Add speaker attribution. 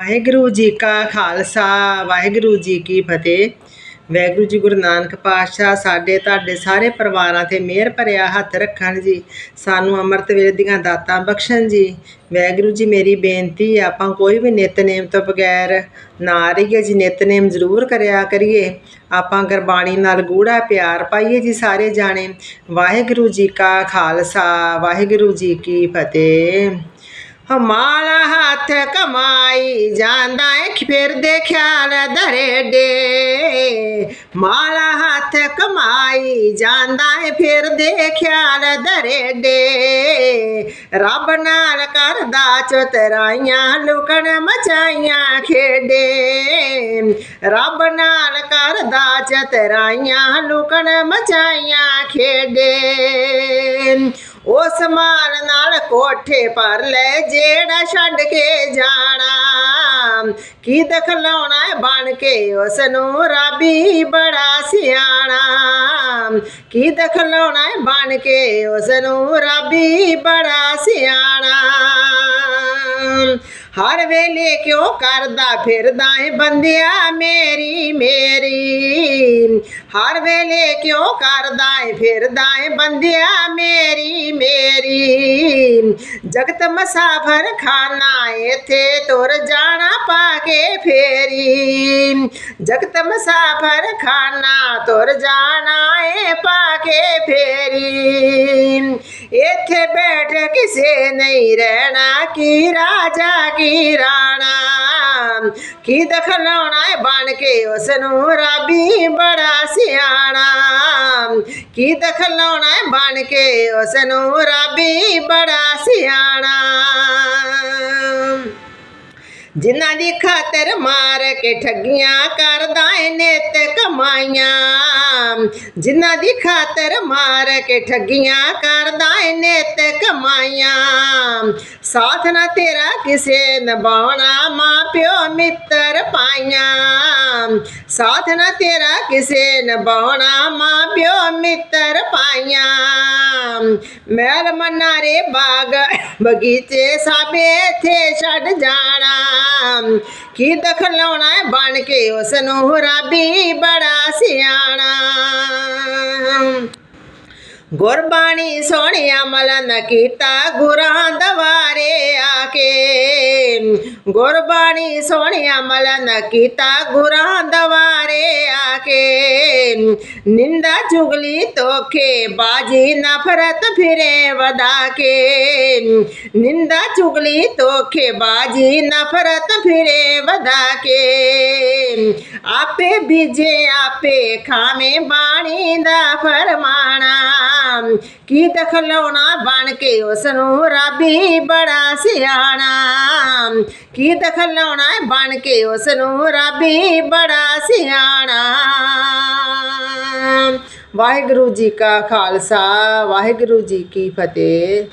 Speaker 1: ਵਾਹਿਗੁਰੂ ਜੀ ਕਾ ਖਾਲਸਾ ਵਾਹਿਗੁਰੂ ਜੀ ਕੀ ਫਤਿਹ। ਵਾਹਿਗੁਰੂ ਜੀ ਗੁਰੂ ਨਾਨਕ ਪਾਤਸ਼ਾਹ ਸਾਡੇ ਤੁਹਾਡੇ ਸਾਰੇ ਪਰਿਵਾਰਾਂ ਤੇ ਮਿਹਰ ਭਰਿਆ ਹੱਥ ਰੱਖਣ ਜੀ। ਸਾਨੂੰ ਅੰਮ੍ਰਿਤ ਵੇਲੇ ਦੀਆਂ ਦਾਤਾਂ ਬਖਸ਼ਣ ਜੀ। ਵਾਹਿਗੁਰੂ ਜੀ ਮੇਰੀ ਬੇਨਤੀ ਹੈ, ਆਪਾਂ ਕੋਈ ਵੀ ਨਿਤਨੇਮ ਤੋਂ ਬਗੈਰ ਨਾ ਰਹੀਏ ਜੀ। ਨਿਤਨੇਮ ਜ਼ਰੂਰ ਕਰਿਆ ਕਰੀਏ। ਆਪਾਂ ਗੁਰਬਾਣੀ ਨਾਲ ਗੂੜਾ ਪਿਆਰ ਪਾਈਏ ਜੀ ਸਾਰੇ ਜਾਣੇ। ਵਾਹਿਗੁਰੂ ਜੀ ਕਾ ਖਾਲਸਾ ਵਾਹਿਗੁਰੂ ਜੀ ਕੀ ਫਤਿਹ। ਮਾਲਾ ਹੱਥ ਕਮਾਈ ਜਾਂਦਾ ਏ ਫਿਰਦੇ ਖਿਆਲ ਦਰੇਡੇ ਮਾਲਾ ਹੱਥ ਕਮਾਈ ਜਾਂਦਾ ਏ ਫਿਰਦੇ ਖਿਆਲ ਦਰੇਡੇ ਰੱਬ ਨਾਲ ਕਰਦਾ ਚਤਰਾਈਆਂ, ਲੁਕਣ ਮਚਾਈਆਂ ਖੇਡੇ। ਰੱਬ ਨਾਲ ਕਰਦਾ ਚਤਰਾਈਆਂ, ਲੁਕਣ ਮਚਾਈਆਂ ਖੇਡੇ। ਉਸ ਮਾਲ ਕੋਠੇ ਪਰ ਲੈ ਜਿਹੜਾ ਛੱਡ ਕੇ ਜਾਣਾ। ਕੀ ਦਖਲਾਉਣਾ ਬਣ ਕੇ? ਉਸ ਨੂੰ ਰਾਬੀ ਬੜਾ ਸਿਆਣਾ। ਕੀ ਦਖਲਾਉਣਾ ਬਣ ਕੇ? ਉਸ ਨੂੰ ਰਾਬੀ ਬੜਾ ਸਿਆਣਾ। ਹਰ ਵੇਲੇ ਕਿਉਂ ਕਰਦਾ ਫਿਰਦਾ ਏ ਬੰਦਿਆ ਮੇਰੀ ਮੇਰੀ? ਹਰ ਵੇਲੇ ਕਿਉਂ ਕਰਦਾ ਏ ਫਿਰਦਾ ਏ ਬੰਦਿਆ ਮੇਰੀ ਮੇਰੀ ਜਗਤ ਮਸਾਫਰ ਖਾਨਾ ਇਥੇ ਤੁਰ ਜਾਣਾ ਪਾ ਕੇ ਫੇਰੀ ਜਗਤ ਮਸਾਫਰ ਖਾਨਾ ਤੁਰ ਜਾਣਾ ਏ ਪਾ ਕੇ ਫੇਰੀ ਇੱਥੇ ਬੈਠ ਕਿਸੇ ਨਹੀਂ ਰਹਿਣਾ ਕੀ ਰਾਜਾ ਕੀ ਰਾਣਾ ਕੀ ਦਖਲਾਉਣਾ ਹੈ ਬਣ ਕੇ ਉਸ ਨੂੰ ਰਾਬੀ ਬੜਾ ਸਿਆਣਾ ਕੀ ਦਖਲਾਉਣਾ ਹੈ ਬਣ ਕੇ ਉਸ ਨੂੰ? ਰਾਬੀ ਬੜਾ ਸਿਆਣਾ। ਜਿਨ੍ਹਾਂ ਦੀ ਖਾਤਰ ਮਾਰ ਕੇ ਠੱਗੀਆਂ ਕਰਦਾ ਏ ਨਿਤ ਕਮਾਈਆਂ। ਜਿਨ੍ਹਾਂ ਦੀ ਖਾਤਰ ਮਾਰ ਕੇ ਠੱਗੀਆਂ ਕਰਦਾ ਏ ਨਿਤ ਕਮਾਈਆਂ ਸਾਥ ਨਾ ਤੇਰਾ ਕਿਸੇ ਨਿਭਾਉਣਾ ਮਾਂ ਪਿਓ ਮਿੱਤਰ ਪਾਈਆਂ। ਸਾਥ ਨਾ ਤੇਰਾ ਕਿਸੇ ਨਿਭਾਉਣਾ ਮਾਂ ਪਿਓ ਮਿੱਤਰ ਪਾਈਆਂ। ਮਹਿਲ ਮਨਾਰੇ ਬਾਗ ਬਗੀਚੇ ਸਾਬੇ ਇੱਥੇ ਛੱਡ ਜਾਣਾ। ਕੀ ਦਖਲਾਉਣਾ ਹੈ ਬਣ ਕੇ ਉਸ ਨੂੰ ਰਾਬੀ ਬੜਾ ਸਿਆਣਾ। ਗੁਰਬਾਣੀ ਸੋਹਣੀ ਮਲਨ ਕੀਤਾ ਗੁਰਾਂ ਦਵਾਰੇ ਆ ਕੇ ਗੁਰਬਾਣੀ ਸੋਹਣੀ ਮਲਨ ਕੀਤਾ ਗੁਰਾਂ ਦਵਾਰੇ ਆ ਕੇ ਨਿੰਦਾ ਚੁਗਲੀ ਤੋਖੇ ਬਾਜੀ ਨਫ਼ਰਤ ਫਿਰੇ ਵਦਾ ਕੇ ਨਿੰਦਾ ਚੁਗਲੀ ਤੋਖੇ ਬਾਜੀ ਨਫ਼ਰਤ ਫਿਰੇ ਵਦਾ ਕੇ ਆਪੇ ਬੀਜੇ, ਆਪੇ ਖਾਵੇਂ ਬਾਣੀ ਦਾ ਫਰਮਾਣਾ ਕੀ ਦਖਲਾਉਣਾ ਬਣ ਕੇ ਉਸ ਨੂੰ ਰਾਬੀ ਬੜਾ ਸਿਆਣਾ। ਕੀ ਦਖਲਾਉਣਾ ਬਣ ਕੇ ਉਸ ਨੂੰ ਰਾਬੀ ਬੜਾ ਸਿਆਣਾ। ਵਾਹਿਗੁਰੂ ਜੀ ਕਾ ਖਾਲਸਾ, ਵਾਹਿਗੁਰੂ ਜੀ ਕੀ ਫਤਿਹ।